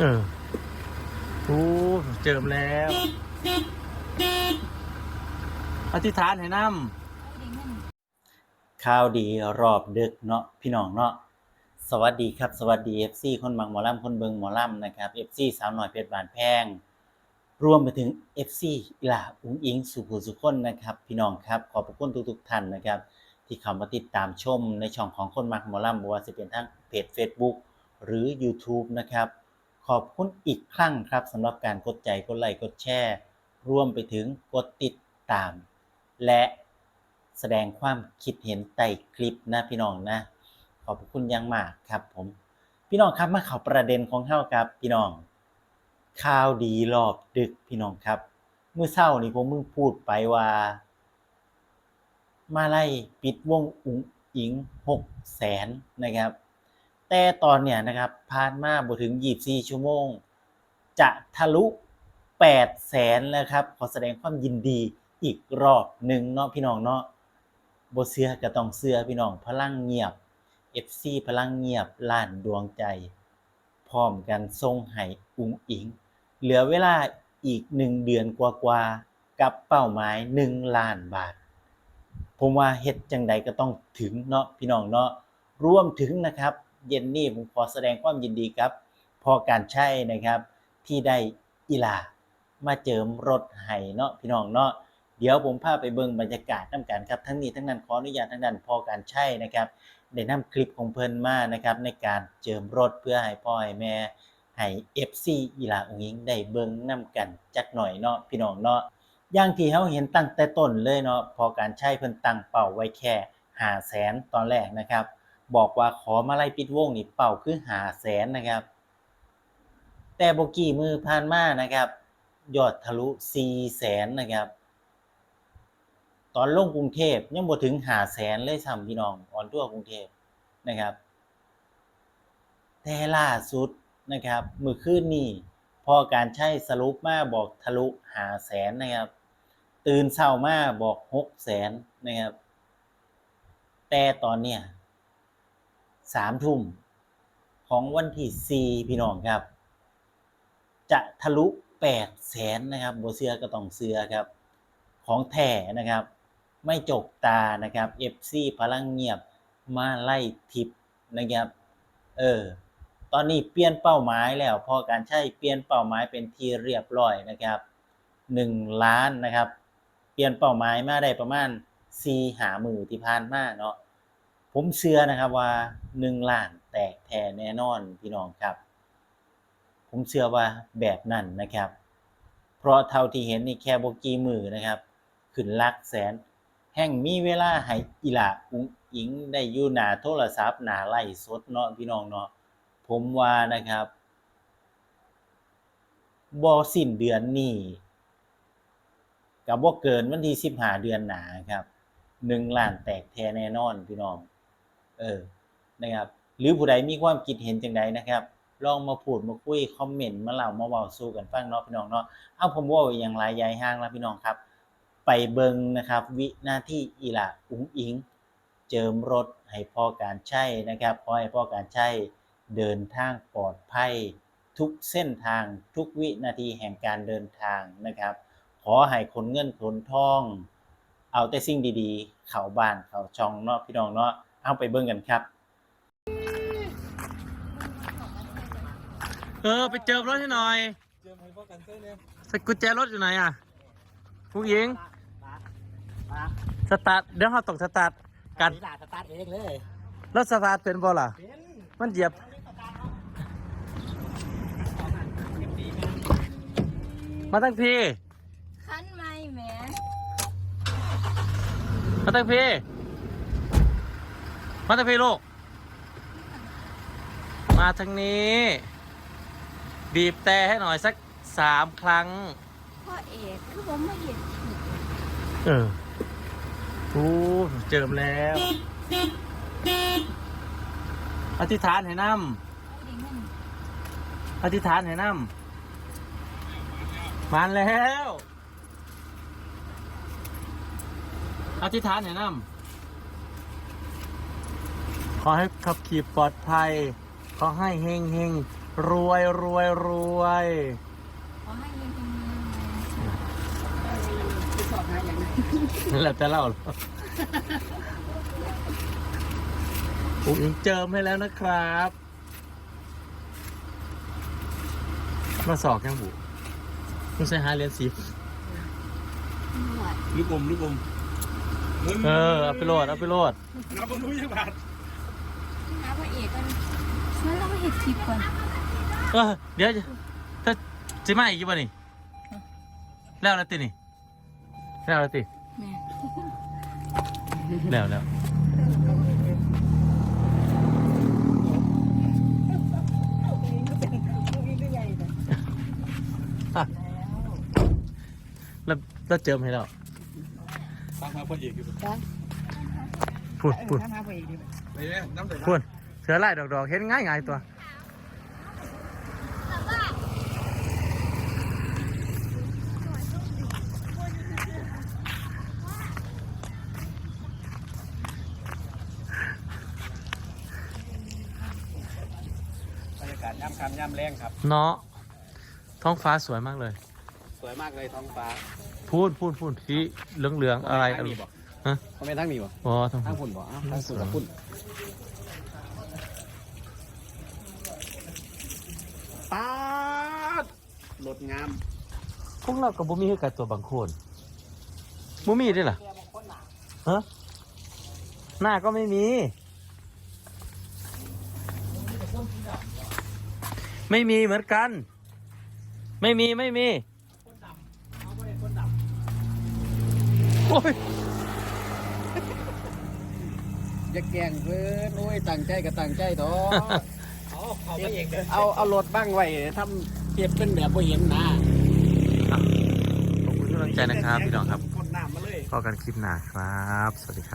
เออโอ้เจิมแล้ว อธิษฐานให้น้ำข่าวดีรอบดึกเนาะพี่น้องเนาะสวัสดีครับ สวัสดี FC คนบางหมอลำคนเบิงหมอลำนะครับ FC สาวหน่อยเพชรบานแพงรวมไปถึง FC อีหลาอุ้งอิงสุภูสุคนนะครับ พี่น้องครับขอบพระคุณทุกๆท่านนะครับ ที่เข้ามาติดตามชมในช่องของคนมักหมอลำบ่ว่าจะเป็นทั้งเพจ Facebook หรือ YouTube นะครับ ขอบคุณอีกครั้งครับสำหรับการกดใจกดไลค์กดแชร์รวมไปถึงกดติดตาม และแสดงความคิดเห็นใต้คลิปนะพี่น้องนะ ขอบคุณยังมากครับผม พี่น้องครับมาเข้าประเด็นของเฮาครับพี่น้อง ข่าวดีรอบดึกพี่น้องครับ เมื่อเช้านี้ผมมึงพูดไปว่า มาไล่ปิดวงอุ๋งอิงหกแสนนะครับ แต่ตอนเนี้ยนะครับผ่านมาบถึง 24 ชั่วโมง จะทะลุ 8 แสนแล้วครับ ขอแสดงความยินดีอีกรอบหนึ่งเนาะพี่น้องเนาะบเชื่อก็ต้องเชื่อพี่น้องพลังเงียบ FC พลังเงียบล้านดวงใจ พร้อมกันทรงให้อุงอิง เหลือเวลาอีก1เดือนกว่าๆกับเป้าหมาย 1 ล้านบาท ผมว่าเฮ็ดจังใดก็ต้องถึงเนาะพี่น้องเนาะรวมถึงนะครับ เย็นนี้ผมขอแสดงความยินดีครับ พอการใช้นะครับ ที่ได้อีลามาเจิมรถให้เนาะพี่น้องเนาะเดี๋ยวผมพาไปเบิ่งบรรยากาศนํกันครับ ทั้งนี้ทั้งนั้นขออนุญาตทั้งนั้นพอการใช้นะครับได้นำคลิปของเพิ่นมานะครับ ในการเจิมรถเพื่อให้พ่อให้แม่ให้ FC อีลาองอิงได้เบิ่งนํกันจักหน่อยเนาะพี่น้องเนาะอย่างที่เราเห็นตั้งแต่ต้นเลยเนาะพอการใช้เพิ่นตั้งเป้าไว้แค่500,000ตอนแรกนะครับ บอกว่าขอมาไล่ปิดวงนี่เป้าคือ500,000นะครับ แต่บกี่มือผ่านมานะครับยอดทะลุ400,000นะครับ ตอนลงกรุงเทพยังบ่ถึง500,000เลยซ้ำพี่น้องออนทั่วกรุงเทพนะครับ แต่ล่าสุดนะครับ มือคืนนี้พอการใช้สรุปมาบอกทะลุ500,000นะครับ ตื่นเช้ามาบอก600,000นะครับ แต่ตอนเนี้ย 3ทุ่มของวันที่4พี่น้องครับ จะทะลุ800,000นะครับบ่เชื่อก็ต้องเชื่อครับ ของแท้นะครับ ไม่จกตานะครับ FC พลังเงียบมาไล่ทิปนะครับ เออ ตอนนี้เปลี่ยนเป้าหมายแล้วพอการใช้เปลี่ยนเป้าหมายเป็นที่เรียบร้อยนะครับ1ล้านนะครับ เปลี่ยนเป้าหมายมาได้ประมาณ4หามือที่ผ่านมาเนาะ ผมเชื่อนะครับว่า1ล้านแตกแท้แน่นอนพี่น้องครับ ผมเชื่อว่าแบบนั้นนะครับ เพราะเท่าที่เห็นนี่แค่บกีมือนะครับขึ้นลักแสน แห่งมีเวลาให้อีหลาอุ๋งอิงได้อยู่หนาโทรศัพท์หนาไลฟ์สดเนาะพี่น้องเนาะผมว่านะครับบ่สิ้นเดือนนี้ก็บ่เกินวันที่15เดือนหนาครับ1ล้านแตกแท้แน่นอนพี่น้อง เออนะครับหรือผู้ใดมีความคิดเห็นจังใดนะครับ ลองมาพูดมาคุยคอมเมนต์มาเล่ามาเว้าสู่กันฟังเนาะพี่น้องเนาะเอาผมว้าอย่างหลายยายห้างแล้วพี่น้องครับ ไปเบิงนะครับ วินาทีอีหลาอุ๋งอิง เจิมรถให้พ่อการใช้นะครับขอให้พ่อการใช้เดินทางปลอดภัย ทุกเส้นทางทุกวินาทีแห่งการเดินทางนะครับ ขอให้คนเงินคนทอง เอาแต่สิ่งดีๆ เข้าบ้านเข้าช่องเนาะพี่น้องเนาะ เอาไปเบิ่งกันครับำเออ ไปเจิมรถให้หน่อยเจิมให้พ่อกันเต้เนี่ยสกุญแจรถอยู่ไหนอะผู้หญิงสตาร์ทเดี๋ยวเราตกสตาร์ทกันนี่ด่าสตาร์ทเองเลยรถสตาร์ทเป็นบ่ล่ะเป็นมันเหยียบมาตั้งพี่คันไม่แหมมาตั้งพี่ มาตั้งพี่ลูก มาทางนี้ บีบแต่ให้หน่อยสักสามครั้ง พ่อเอกคือผมไม่เห็นเออโอ้เจิมแล้วอธิษฐานให้น้เอาดิเงินำอธิษฐานให้น้ำมาแล้ว อธิษฐานให้น้ำข อให้ขับขี่ปลอดภัย ขอให้เฮงเฮงรวยรวยรวยขอให้เงินเป็นเงินนั่นแหละแต่เล่าผมยังเจิมให้แล้วนะครับ มาสอกยังบุต้องใช้หาเหรียญสีหวดลูกอมลูกอมเออเอาไปโหลดเอาไปโหลดน้ำบรรลุยังบาท หาพระเอกกันงั้นเราไปเห็ดคลิปก่อนเออเดี๋ยวถ้าจะมาอีกกี่วันนี่แล้วแล้วตินี่แล้วแล้วติแม่แล้วแล้วแล้วแล้วเจิมให้แล้วตามหาพ่อเอกอยู่ พูดพูดไปเลยน้ำใส่พูดเสือไล่ดอกๆเห็นง่ายง่ายๆตัวบรรยากาศย่ำคำย่ำแรงครับ เนาะท้องฟ้าสวยมากเลย สวยมากเลยท้องฟ้า พูดพูดพูดที่เหลืองเหลืองๆอะไรทั้งนี้บ่ ฮะเขาไม่ทั้งนี้บ่อ๋อท้องทั้ฟ้างฝุ่นบ่อ้าวทั้งฝุ่นกับฝุ่นป๊าดรถงามพวกเรากับบุมีคือกันตัวบางคนบุมีด้วยเหรอฮะหน้าก็ไม่มี ไม่มีเหมือนกัน ไม่มีไม่มีโอ้ย อย่าแกล้งเพื่อนโอ้ยตั้งใจก็ตั้งใจท้อเอาเขาไปเองเด้อเอาเอารถบ้างไว้ทำเทียบเป็นแบบบ่เห็นหน้าขอบคุณกำลังใจนะครับพี่น้องครับคนหน้ามาเลย พอกันคลิปหน้าครับ สวัสดีครับ